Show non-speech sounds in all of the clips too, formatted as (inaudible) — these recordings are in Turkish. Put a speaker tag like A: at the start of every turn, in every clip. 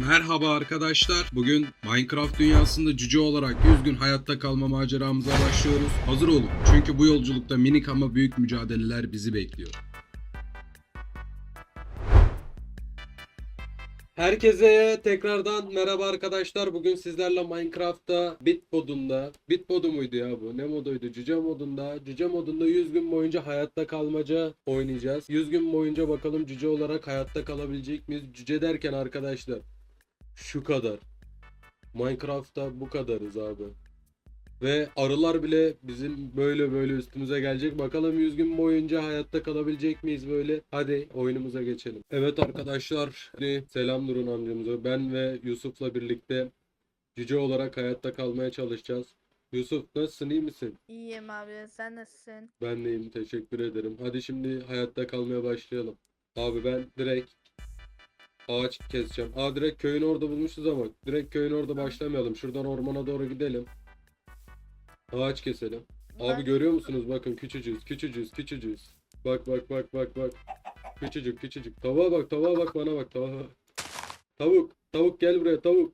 A: Merhaba arkadaşlar. Bugün Minecraft dünyasında cüce olarak 100 gün hayatta kalma maceramıza başlıyoruz. Hazır olun. Çünkü bu yolculukta minik ama büyük mücadeleler bizi bekliyor. Herkese tekrardan merhaba arkadaşlar. Bugün sizlerle Minecraft'ta Bit modunda, Bit modu muydu ya bu? Ne moduydu? Cüce modunda. Cüce modunda 100 gün boyunca hayatta kalmaca oynayacağız. 100 gün boyunca bakalım cüce olarak hayatta kalabilecek miyiz? Cüce derken arkadaşlar şu kadar. Minecraft'ta bu kadarız abi. Ve arılar bile bizim böyle böyle üstümüze gelecek. Bakalım 100 gün boyunca hayatta kalabilecek miyiz böyle? Hadi oyunumuza geçelim. Evet arkadaşlar. Selam Nurun amcamıza. Ben ve Yusuf'la birlikte cüce olarak hayatta kalmaya çalışacağız. Yusuf nasılsın iyi misin?
B: İyiyim abi sen nasılsın?
A: Ben de iyiyim teşekkür ederim. Hadi şimdi hayatta kalmaya başlayalım. Abi ben direkt ağaç keseceğim. Aa direkt köyün orada bulmuşuz ama direkt köyün orada başlamayalım. Şuradan ormana doğru gidelim. Ağaç keselim. Abi görüyor musunuz? Bakın küçücüğüz, küçücüğüz, küçücüğüz. Bak bak bak bak bak. Küçücük küçücük. Tavuğa bak, tavuğa bak bana bak tavuğa. Tavuk, tavuk gel buraya tavuk.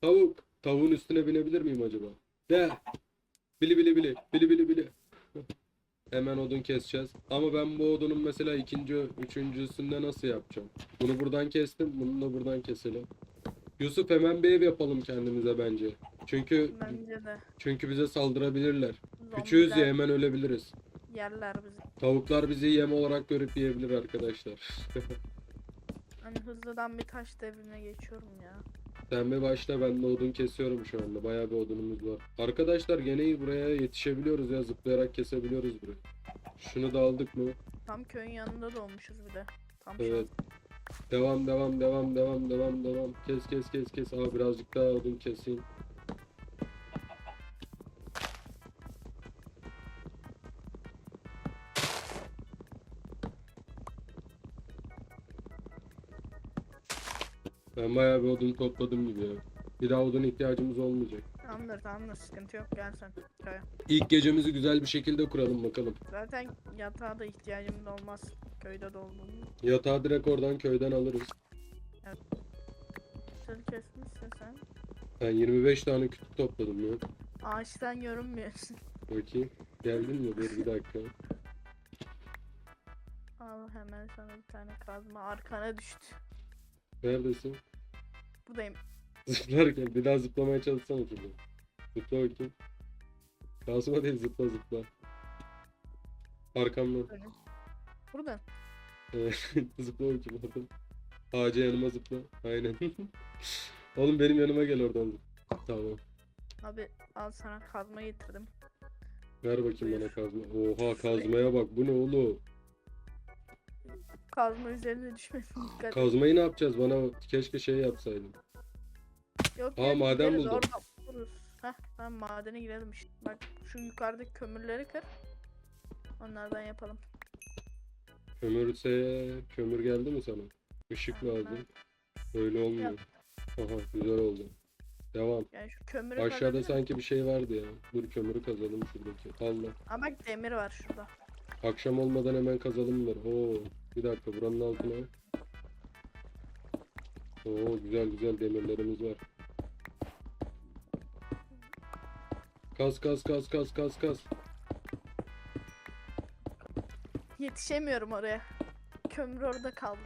A: Tavuk. Tavuğun üstüne binebilir miyim acaba? De. Bili bili bili. Bili bili bili. Hemen odun keseceğiz. Ama ben bu odunun mesela ikinci, üçüncüsünde nasıl yapacağım? Bunu buradan kestim. Bunu da buradan keselim. Yusuf hemen bir ev yapalım kendimize bence. Çünkü
B: Bence de.
A: çünkü bize saldırabilirler. Küçüğüz ya
B: Zombiler
A: hemen ölebiliriz.
B: yerler bizi.
A: Tavuklar bizi yem olarak görüp yiyebilir arkadaşlar. (laughs)
B: Hani hızlıdan bir taş devrine geçiyorum ya.
A: Sen bir başla ben de odun kesiyorum şu anda. Bayağı bir odunumuz var. Arkadaşlar gene buraya yetişebiliyoruz ya zıplayarak kesebiliyoruz burayı. Şunu da aldık mı?
B: Tam köyün yanında doğmuşuz bir de. Tam
A: Evet. Devam devam devam devam devam devam. Kes kes kes kes. Aa birazcık daha odun keseyim. Ben bayağı bir odun topladım gibi ya. Bir daha odun ihtiyacımız olmayacak.
B: Tamamdır tamamdır sıkıntı yok gel sen. köye.
A: İlk gecemizi güzel bir şekilde kuralım bakalım.
B: Zaten yatağa da ihtiyacımız olmaz. Köyde de olduğunu.
A: Yatağı direkt oradan köyden alırız.
B: Seni kesmişsin sen.
A: Ben 25 tane kütük topladım ya.
B: Ağaçtan görünmüyorsun.
A: Bakayım. Geldin mi? Dur bir dakika.
B: Al hemen sana bir tane kazma arkana düştü.
A: Neredesin?
B: Buradayım. (laughs)
A: Zıplarken bir daha zıplamaya çalışsana şurada. Zıpla bakayım. Kasma değil zıpla zıpla. Arkamdan.
B: Böyle. Buradan.
A: Evet, (laughs) zıpla bakayım oradan. Ağaca yanıma zıpla. Aynen. (laughs) Oğlum benim yanıma gel oradan. Tamam.
B: Abi al sana kazma getirdim.
A: Ver bakayım bana kazma. Oha kazmaya bak. Bu ne oğlum?
B: Kazma üzerine düşmesin dikkat.
A: Kazmayı ne yapacağız? Bana keşke şey yapsaydın.
B: Yok
A: Aa, maden
B: gideriz,
A: buldum.
B: Orada buluruz. Heh, tamam madene girelim işte. Bak şu yukarıdaki kömürleri kır. Onlardan yapalım.
A: Kömürse kömür geldi mi sana? Işık
B: Tamam,
A: lazım. Öyle olmuyor. Aha güzel oldu. Devam.
B: Yani şu kömürü
A: Aşağıda sanki bir şey vardı ya. Dur kömürü kazalım şuradaki. Allah.
B: Aa bak demir var şurada.
A: Akşam olmadan hemen kazalım bunları. Oo, bir dakika buranın altına. Oo güzel güzel demirlerimiz var. Kaz kaz kaz kaz kaz kaz.
B: Yetişemiyorum oraya. Kömür orada kaldı.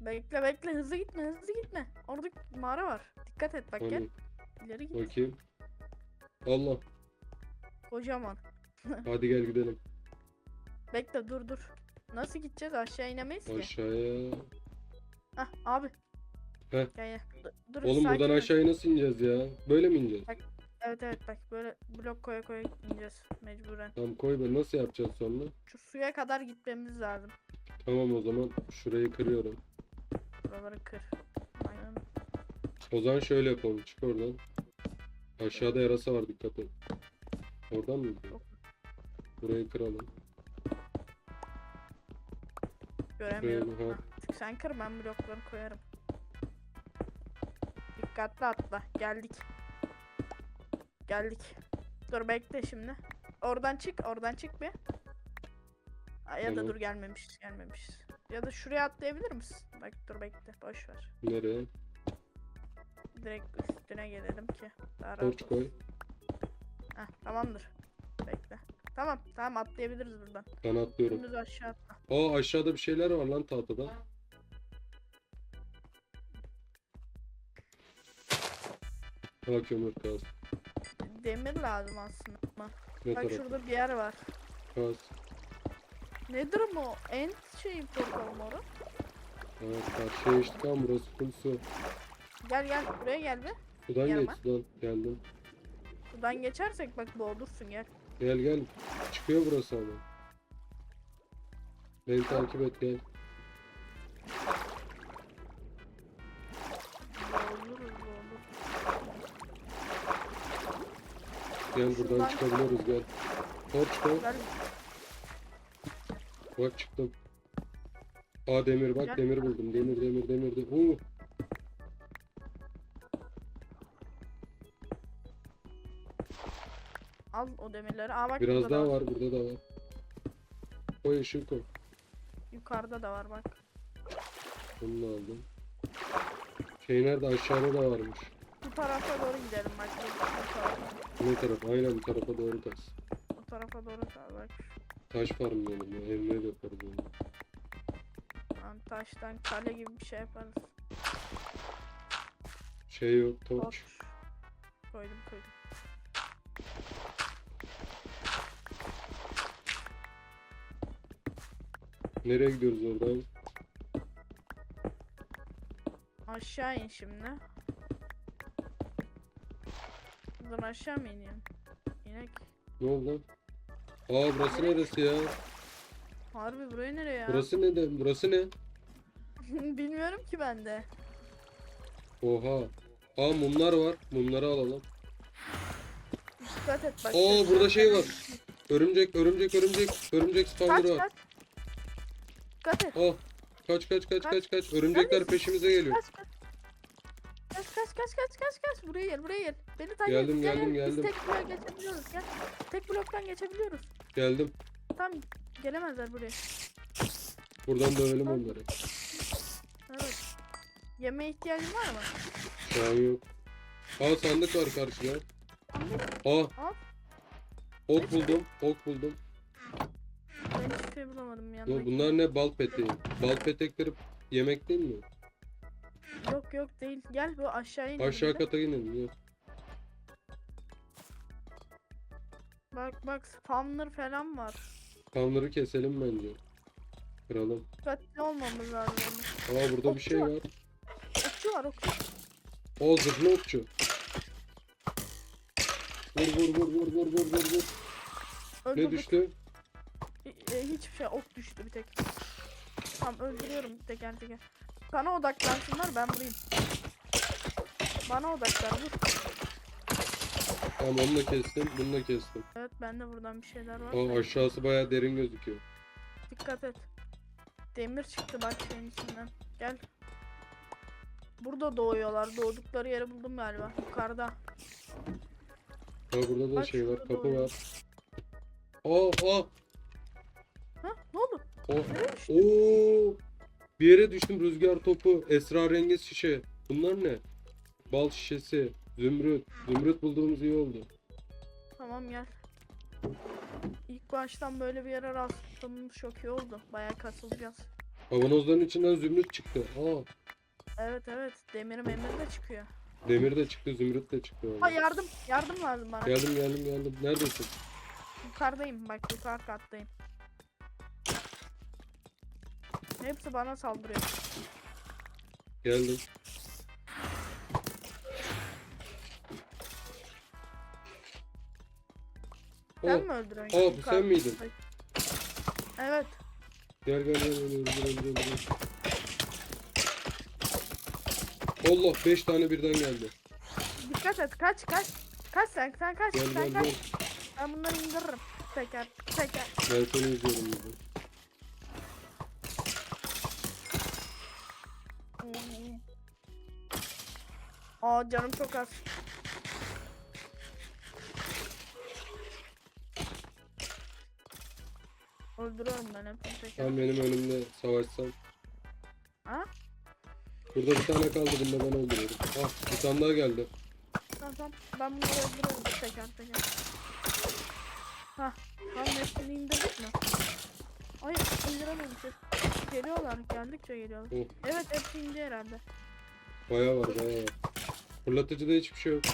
B: Bekle bekle hızlı gitme hızlı gitme. Orada mağara var. Dikkat et bak gel.
A: Hani
B: İleri git.
A: bakayım. Allah.
B: Kocaman. (laughs)
A: Hadi gel gidelim.
B: Bekle dur dur. Nasıl gideceğiz aşağı inemeyiz ki.
A: Aşağıya.
B: Hah abi.
A: Heh.
B: Gel gel. Dur, dur,
A: Oğlum
B: sakin
A: buradan
B: ol.
A: aşağıya nasıl ineceğiz ya? Böyle mi ineceğiz?
B: Evet evet bak böyle blok koya koya ineceğiz mecburen.
A: Tamam koy be nasıl yapacağız sonra?
B: Şu suya kadar gitmemiz lazım.
A: Tamam o zaman şurayı kırıyorum.
B: Buraları kır. Aynen.
A: O zaman şöyle yapalım. Çık oradan. Aşağıda yarasa var dikkat et. Oradan mı? Burayı kıralım.
B: Göremiyorum.
A: Şöyle, ha.
B: Hah, tık sen kır ben blokları koyarım. Dikkatli atla. Geldik. Geldik. Dur bekle şimdi. Oradan çık, oradan çık bir. Aa, ya da
A: Tamam.
B: dur gelmemiş, gelmemiş. Ya da şuraya atlayabilir misin? Bak dur bekle boş ver.
A: Nereye?
B: Direkt üstüne gelelim ki. Daha rahat
A: Torç
B: olsun.
A: koy.
B: Heh, tamamdır. Tamam tamam atlayabiliriz buradan.
A: Ben atlıyorum.
B: Dümdüz aşağı atla.
A: Aa aşağıda bir şeyler var lan tahtada. Ha kömür kaz.
B: Demir lazım aslında.
A: Ne
B: Bak
A: tarafı?
B: şurada bir yer var.
A: Kaz.
B: Nedir o? En şey portal moru.
A: Evet karşıya işte tam burası kum su.
B: Gel gel buraya gel bir.
A: Sudan
B: Yanıma.
A: geç sudan. Geldim.
B: Buradan geçersek bak boğulursun gel.
A: Gel gel. Çıkıyor burası ama. Beni takip et gel. Gel buradan çıkabiliyoruz gel. Koy.
B: Gel.
A: Bak çıktım. Aa demir bak demir buldum. Demir demir demir. demir. Oo.
B: Al o demirleri. Aa bak
A: Biraz
B: burada
A: daha
B: da
A: var burada da var. Koy ışığı koy.
B: Yukarıda da var bak.
A: Bunu da aldım. Şey nerede aşağıda da varmış.
B: Bu tarafa doğru gidelim bak. Bu, tarafa.
A: Ne taraf? Aynen bu tarafa doğru kaz.
B: Bu tarafa doğru sağ bak.
A: Taş farmlayalım ya. Evine de yaparız onu.
B: Lan taştan kale gibi bir şey yaparız.
A: Şey yok
B: torç. Koydum koydum.
A: Nereye gidiyoruz oradan?
B: Aşağı in şimdi. Buradan aşağı mı ineyim? İnek.
A: Ne oldu lan? Aa burası neresi ya?
B: Harbi buraya nereye ya?
A: Burası ne de? Burası ne? (laughs)
B: Bilmiyorum ki ben de.
A: Oha. Aa mumlar var. Mumları alalım.
B: Dikkat et bak. Sesler
A: burada şey var. (laughs) Örümcek, örümcek, örümcek. Örümcek
B: Kaç
A: spawner var.
B: kaç. Dikkat et.
A: Oh. Kaç kaç kaç
B: Kaç.
A: kaç. Örümcekler peşimize geliyor.
B: Kaç kaç. Kaç kaç kaç kaç kaç kaç. Buraya gel buraya gel. Beni takip
A: Geldim,
B: et. Gel,
A: geldim,
B: gel.
A: geldim.
B: Biz tek bloğa geçebiliyoruz gel. Tek bloktan geçebiliyoruz.
A: Geldim.
B: Tam gelemezler buraya.
A: Buradan dövelim
B: Tamam.
A: onları.
B: Evet. Yemeğe ihtiyacın var mı?
A: Şu an yok. Aa sandık var karşıda. Aa.
B: Al.
A: Ok buldum. Ok buldum.
B: Hiçbir şey bulamadım
A: Ya
B: yanındaki.
A: bunlar ne bal peteği? Bal petekleri yemek değil mi?
B: Yok yok değil. Gel bu aşağı in.
A: Aşağı kata inelim. ya.
B: Bak bak spawner falan var.
A: Kanları keselim bence. Kıralım.
B: Dikkatli olmamız lazım.
A: Aa burada bir şey
B: Okçu var.
A: var.
B: Okçu var okçu.
A: O zırhlı okçu. Vur vur vur vur vur vur vur vur. Ne düştü?
B: Hi- e, hiçbir şey ok düştü bir tek. Tamam öldürüyorum teker teker. Bana odaklansınlar ben vurayım. Bana odaklar vur.
A: Tamam onu da kestim. Bunu da kestim.
B: Evet bende buradan bir şeyler var.
A: Aa aşağısı baya derin gözüküyor.
B: Dikkat et. Demir çıktı bak senin içinden. Gel. Burada doğuyorlar. Doğdukları yeri buldum galiba. Yukarıda.
A: Aa burada da
B: Bak
A: şey var. Kapı
B: doğuyor.
A: var. Aa aa.
B: Ha ne oldu?
A: O.
B: Nereye düştü?
A: Oo. Bir yere düştüm rüzgar topu, esrarengiz şişe. Bunlar ne? Bal şişesi, zümrüt. Zümrüt bulduğumuz iyi oldu.
B: Tamam gel. İlk baştan böyle bir yere rastlamamız çok iyi oldu. Bayağı kasılacağız.
A: Kavanozların içinden zümrüt çıktı. Aa,
B: Evet evet. Demir memir de çıkıyor.
A: demir de çıktı, zümrüt de çıktı.
B: Ha yardım. Yardım lazım bana.
A: Geldim geldim geldim. Neredesin?
B: Yukarıdayım bak yukarı kattayım. Hepsi bana saldırıyor.
A: Geldim.
B: Sen
A: Oh,
B: mi
A: aa, bu
B: Yukarı-
A: sen miydin?
B: Evet.
A: Gel gel gel gel gel gel gel. gel. Allah 5 tane birden geldi.
B: Dikkat et kaç kaç. Kaç sen sen kaç
A: Gel
B: sen
A: gel
B: kaç.
A: gel.
B: Ben bunları indiririm. Teker teker.
A: Ben seni izliyorum burada.
B: Aa canım çok az. Öldürüyorum ben teker.
A: Sen benim önümde savaşsan.
B: Ha?
A: Burada bir tane kaldı bunu da ben öldürüyorum. Ah bir tane daha geldi.
B: Tamam tamam. Ben bunları öldürüyorum teker teker. Hah. Tamam hepsini indirdik mi? Ay indirememişiz. Geliyorlar. Geldikçe geliyorlar.
A: Oh.
B: Evet hepsi indi herhalde.
A: Bayağı var bayağı var. Fırlatıcıda hiçbir şey yok.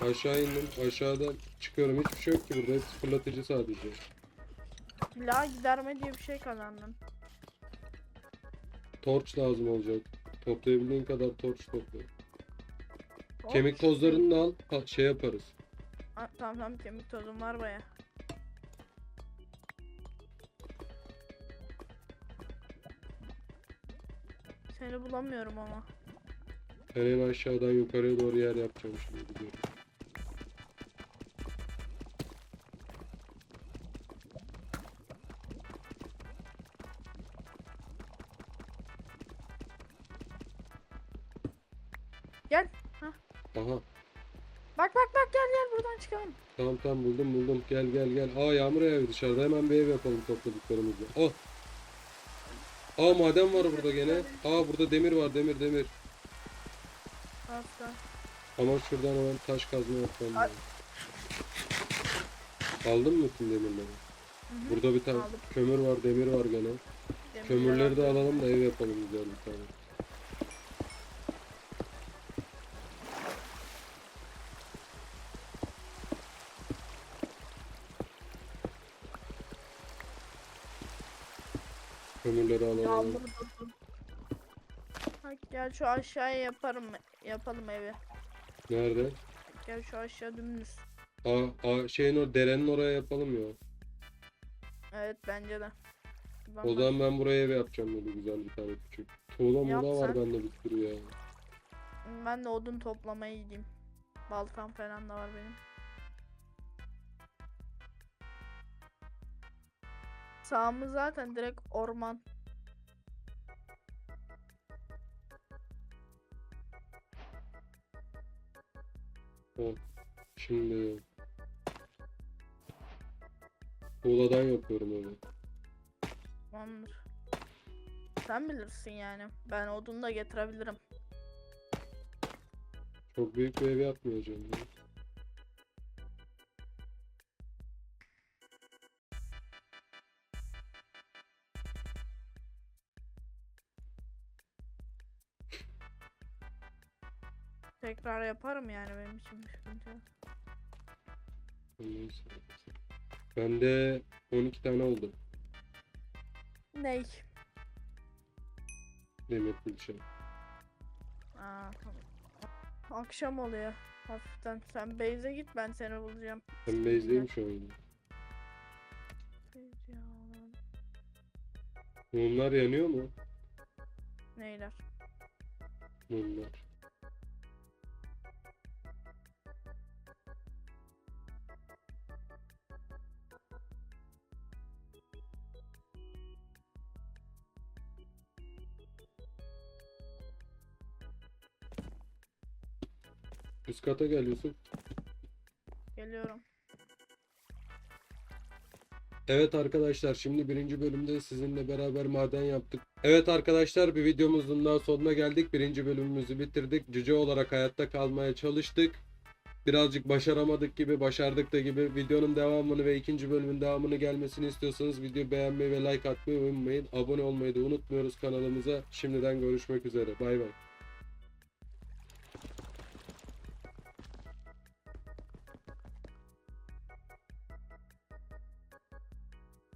A: Aşağı indim. Aşağıdan çıkıyorum. Hiçbir şey yok ki burada. Hepsi fırlatıcı sadece.
B: La giderme diye bir şey kazandın.
A: Torç lazım olacak. Toplayabildiğin kadar torç topla. Kemik tozlarını da al. ha, şey yaparız.
B: Ha, tamam tamam kemik tozum var baya. Seni bulamıyorum ama.
A: En aşağıdan yukarıya doğru yer yapacağım şimdi gidiyorum.
B: Gel.
A: Aha.
B: Bak bak bak gel gel buradan çıkalım.
A: Tamam tamam buldum buldum. Gel gel gel. Aa yağmur yağıyor dışarıda. Hemen bir ev yapalım topladıklarımızla. Oh. Aa maden var burada gene. Aa burada demir var demir demir.
B: Hasta.
A: Ama şuradan hemen taş kazma yapmam lazım. Aldın mı tüm demirleri?
B: hı.
A: Burada bir tane
B: Aldım.
A: kömür var demir var gene. Kömürleri de alalım da ev yapalım güzel bir tane. Kömürleri alalım.
B: Yağmur durdu. Bak gel şu aşağıya yaparım yapalım evi.
A: Nerede?
B: Gel şu aşağı dümdüz.
A: Aa, aa şeyin o derenin oraya yapalım ya.
B: Evet bence de. Ben
A: O zaman ben buraya ev yapacağım böyle güzel bir tane küçük. Tuğla
B: Yap
A: muğla var
B: sen.
A: bende bir sürü ya.
B: Ben de odun toplamaya gideyim. Baltam falan da var benim. Sağımız zaten direkt orman.
A: Şimdi tuğladan yapıyorum onu.
B: Tamamdır. Sen bilirsin yani. Ben odun da getirebilirim.
A: Çok büyük bir ev yapmayacağım. ya.
B: Tekrar yaparım yani benim için bir sıkıntı yok.
A: Neyse. Bende 12 tane oldu.
B: Ney?
A: Demir külçe.
B: Aa, tamam. Akşam oluyor. Hafiften. Sen base'e git ben seni bulacağım.
A: Ben base'deyim şu anda. Mumlar yanıyor mu?
B: Neyler?
A: Mumlar. Üst kata gel Yusuf.
B: Geliyorum.
A: Evet arkadaşlar şimdi birinci bölümde sizinle beraber maden yaptık. Evet arkadaşlar bir videomuzun daha sonuna geldik. Birinci bölümümüzü bitirdik. Cüce olarak hayatta kalmaya çalıştık. Birazcık başaramadık gibi başardık da gibi videonun devamını ve ikinci bölümün devamını gelmesini istiyorsanız videoyu beğenmeyi ve like atmayı unutmayın. Abone olmayı da unutmuyoruz kanalımıza. Şimdiden görüşmek üzere. Bay bay.